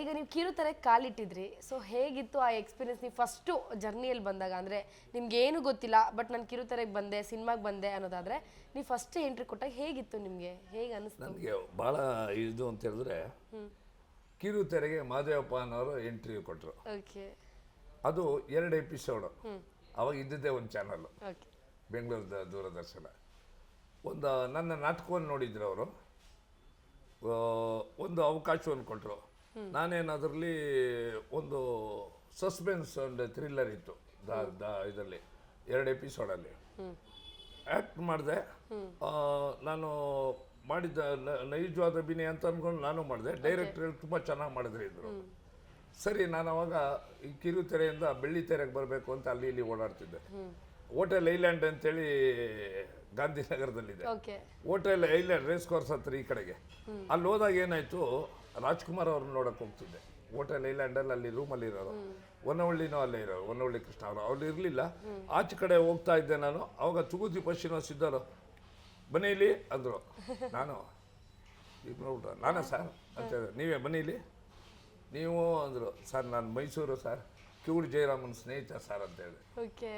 ಈಗ ನೀವು ಕಿರುತೆರೆಗೆ ಕಾಲಿಟ್ಟಿದ್ರಿ. ಸೊ ಹೇಗಿತ್ತು ಆ ಎಕ್ಸ್ಪೀರಿಯನ್ಸ್ ನೀವು ಫಸ್ಟು ಜರ್ನಿಯಲ್ಲಿ ಬಂದಾಗ ಅಂದರೆ ನಿಮ್ಗೆ ಏನು ಗೊತ್ತಿಲ್ಲ ಬಟ್ ನಾನು ಕಿರುತೆರೆಗೆ ಬಂದೆ ಸಿನಿಮಾಗೆ ಬಂದೆ ಅನ್ನೋದಾದ್ರೆ ನೀವು ಫಸ್ಟ್ ಎಂಟ್ರಿ ಕೊಟ್ಟಾಗ ಹೇಗಿತ್ತು ನಿಮಗೆ? ಹೇಗೆ ಅನಿಸ್ತು? ನನಗೆ ಭಾಳ ಇದು ಅಂತ ಹೇಳಿದ್ರೆ ಕಿರುತೆರೆಗೆ ಮಾದೇವಪ್ಪ ಅನ್ನೋರು ಎಂಟ್ರಿ ಕೊಟ್ಟರು ಓಕೆ ಅದು ಎರಡು ಎಪಿಸೋಡು ಅವಾಗ ಇದ್ದಿದ್ದೇ ಒಂದು ಚಾನಲ್ಲು ಓಕೆ ಬೆಂಗಳೂರು ದೂರದರ್ಶನ. ಒಂದು ನನ್ನ ನಾಟಕವನ್ನು ನೋಡಿದ್ರು ಅವರು. ಒಂದು ಅವಕಾಶವನ್ನು ಕೊಟ್ಟರು ನಾನೇನು ಅದರಲ್ಲಿ ಒಂದು ಸಸ್ಪೆನ್ಸ್ ಒಂದು ಥ್ರಿಲ್ಲರ್ ಇತ್ತು ದ ದ ಇದರಲ್ಲಿ ಎರಡು ಎಪಿಸೋಡಲ್ಲಿ ಆ್ಯಕ್ಟ್ ಮಾಡಿದೆ. ನಾನು ಮಾಡಿದ್ದ ನೈಜವಾದ ಅಭಿನಯ ಅಂತ ಅಂದ್ಕೊಂಡು ನಾನು ಮಾಡಿದೆ. ಡೈರೆಕ್ಟರ್ ತುಂಬ ಚೆನ್ನಾಗಿ ಮಾಡಿದ್ರು ಇದ್ರು. ಸರಿ ನಾನು ಅವಾಗ ಈ ಕಿರುತೆರೆಯಿಂದ ಬೆಳ್ಳಿ ತೆರೆಗೆ ಬರಬೇಕು ಅಂತ ಅಲ್ಲಿ ಇಲ್ಲಿ ಓಡಾಡ್ತಿದ್ದೆ. ಹೋಟೆಲ್ ಐಲ್ಯಾಂಡ್ ಅಂತೇಳಿ ಗಾಂಧಿನಗರದಲ್ಲಿದೆ. ಹೋಟೆಲ್ ಐಲ್ಯಾಂಡ್ ರೇಸ್ ಕೋರ್ಸ್ ಹತ್ರ ಈ ಕಡೆಗೆ. ಅಲ್ಲಿ ಹೋದಾಗ ಏನಾಯ್ತು ರಾಜ್ಕುಮಾರ್ ಅವ್ರನ್ನ ನೋಡಕ್ ಹೋಗ್ತಿದ್ದೆ. ಹೋಟೆಲ್ ಐಲ್ಯಾಂಡಲ್ಲಿ ಅಲ್ಲಿ ರೂಮಲ್ಲಿ ಇರೋರು. ಹೊನ್ನವಳ್ಳಿನೂ ಅಲ್ಲೇ ಇರೋರು ಹೊನ್ನವಳ್ಳಿ ಕೃಷ್ಣ ಅವರು. ಅವ್ರು ಇರಲಿಲ್ಲ. ಆಚೆ ಕಡೆ ಹೋಗ್ತಾ ಇದ್ದೆ ನಾನು. ಅವಾಗ ತುಗುದೀಪ ಶ್ರೀನಿವಾಸ್ ಇದ್ದರು ಬನ್ನಿ ಇಲ್ಲಿ ಅಂದರು. ನಾನು ಈಗ ನೋಡ್ಬಿಟ್ರೆ ನಾನಾ ಸರ್ ಅಂತ ಹೇಳಿದೆ ನೀವೇ ಬನ್ನಿ ಇಲ್ಲಿ. ನೀವು ಅಂದರು. ಸರ್ ನಾನು ಮೈಸೂರು ಸರ್ ಕಿವುಡು ಜಯರಾಮನ್ ಸ್ನೇಹಿತ ಸರ್ ಅಂತ ಹೇಳಿ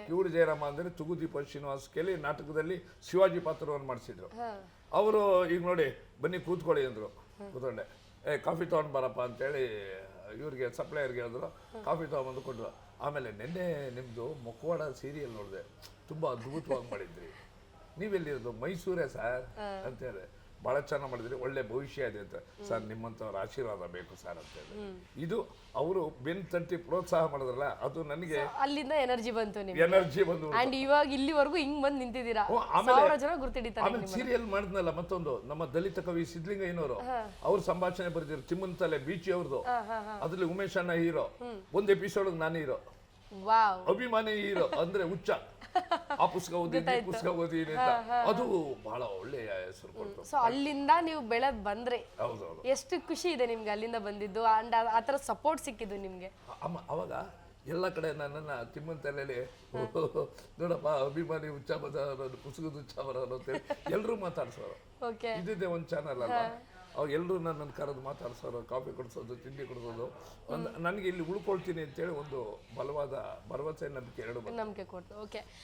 ಕಿವುಡು ಜಯರಾಮ ಅಂದರೆ ತುಗುದೀಪ ಶ್ರೀನಿವಾಸ್ ಕೇಳಿ ನಾಟಕದಲ್ಲಿ ಶಿವಾಜಿ ಪಾತ್ರವನ್ನು ಮಾಡಿಸಿದ್ರು. ಅವರು ಈಗ ನೋಡಿ ಬನ್ನಿ ಕೂತ್ಕೊಳ್ಳಿ ಅಂದರು. ಕೂತ್ಕೊಂಡೆ. ಏ ಕಾಫಿ ತೊಗೊಂಡು ಬರಪ್ಪ ಅಂತೇಳಿ ಇವ್ರಿಗೆ ಸಪ್ಲೈಯರ್ಗೆ ಹೇಳಿದ್ರು. ಕಾಫಿ ತೊಗೊಂಬಂದು ಕೊಟ್ಟರು ಆಮೇಲೆ ನಿನ್ನೆ ನಿಮ್ಮದು ಮುಖವಾಡ ಸೀರಿಯಲ್ ನೋಡಿದೆ ತುಂಬ ಅದ್ಭುತವಾಗಿ ಮಾಡಿದ್ರಿ. ನೀವೆಲ್ಲಿರೋದು? ಮೈಸೂರೇ ಸರ್? ಅಂತೇಳಿ ಭಾಳ ಚೆನ್ನಾಗಿ ಮಾಡಿದ್ರಿ. ಒಳ್ಳೆ ಭವಿಷ್ಯ ಇದೆ ಅಂತ. ಸರ್ ನಿಮ್ಮಂಥವ್ರ ಆಶೀರ್ವಾದ ಬೇಕು ಸರ್ ಅಂತ ಹೇಳಿ. ಇದು ಅವರು ಬೆನ್ ತಂಟಿ ಪ್ರೋತ್ಸಾಹ ಮಾಡಿದ್ರಲ್ಲ ಅದು ನನಗೆ ಅಲ್ಲಿಂದ ಎನರ್ಜಿ ಬಂತು ನಿಮ್ಗೆ. ಎನರ್ಜಿ ಬಂದು ಅಂಡ್ ಇವಾಗ ಇಲ್ಲಿವರೆಗೂ ಹಿಂಗ್ ಬಂದು ನಿಂತಿದ್ದೀರಾ? ಓ, ಆಮೇಲೆ- ಸಾವಿರ ಜನ ಗುರ್ತಿಡಿತಾರೆ ಆಮೇಲೆ ಸೀರಿಯಲ್ ಮಾಡಿದ್ನಲ್ಲ ಮತ್ತೊಂದು ನಮ್ಮ ದಲಿತ ಕವಿ ಸಿದ್ಲಿಂಗಯ್ಯನವರು ಅವ್ರ ಸಂಭಾಷಣೆ ಬರೆದಿರು ಚಿಮ್ಮಂತಲೆ ಬೀಚಿ ಅವ್ರದ್ದು ಅದ್ರಲ್ಲಿ ಉಮೇಶ್ ಅಣ್ಣ ಹೀರೋ. ಒಂದು ಎಪಿಸೋಡ್ ನಾನು ಹೀರೋ. ಅಭಿಮಾನಿ ಹೀರೋ ಅಂದ್ರೆ ಹುಚ್ಚ. ಆ ಪುಸ್ತಕ ಓದಿದ್ದೀನಿ ಪುಸ್ತಕ ಓದಿದ್ದೀನಿ ಅಂತ. ಅದು ಬಹಳ ಒಳ್ಳೆಯ ಹೆಸರು ಕೊಡ್ತು ಸೊ ಅಲ್ಲಿಂದ ನೀವು ಬೆಳೆದ್ ಬಂದ್ರೆ. ಹೌದೌದು. ಎಷ್ಟು ಖುಷಿ ಇದೆ ನಿಮ್ಗೆ ಅಲ್ಲಿಂದ ಬಂದಿದ್ದು. ಅಂಡ್ ಆ ಥರ ಸಪೋರ್ಟ್ ಸಿಕ್ಕಿದ್ದು ನಿಮ್ಗೆ. ಅಮ್ಮ ಅವಾಗ ಎಲ್ಲ ಕಡೆ ನನ್ನನ್ನು ತಿಮ್ಮನ್ ತಲೆಯಲ್ಲಿ ನೋಡಪ್ಪ ಅಭಿಮಾನಿ ಹುಚ್ಚ ಬರೋದು ಪುಸ್ತಕದ ಉಚ್ಚ ಬರೋದು ಅಂತೇಳಿ ಎಲ್ಲರೂ ಮಾತಾಡ್ಸೋರು. ಓಕೆ ಇದ್ದಿದ್ದೆ ಒಂದು ಚಾನಲ್ ಅಲ್ಲ ಅವಾಗ ಎಲ್ಲರೂ ನನ್ನನ್ನು ಕರೆದು ಮಾತಾಡ್ಸೋರು ಕಾಫಿ ಕೊಡಿಸೋದು ತಿಂಡಿ ಕೊಡಿಸೋದು. ಒಂದು ನನಗೆ ಇಲ್ಲಿ ಉಳ್ಕೊಳ್ತೀನಿ ಅಂತೇಳಿ ಒಂದು ಬಲವಾದ ಭರವಸೆ ನಂಬಿಕೆ ಎರಡು ನಂಬಿಕೆ ಕೊಟ್ಟು ಓಕೆ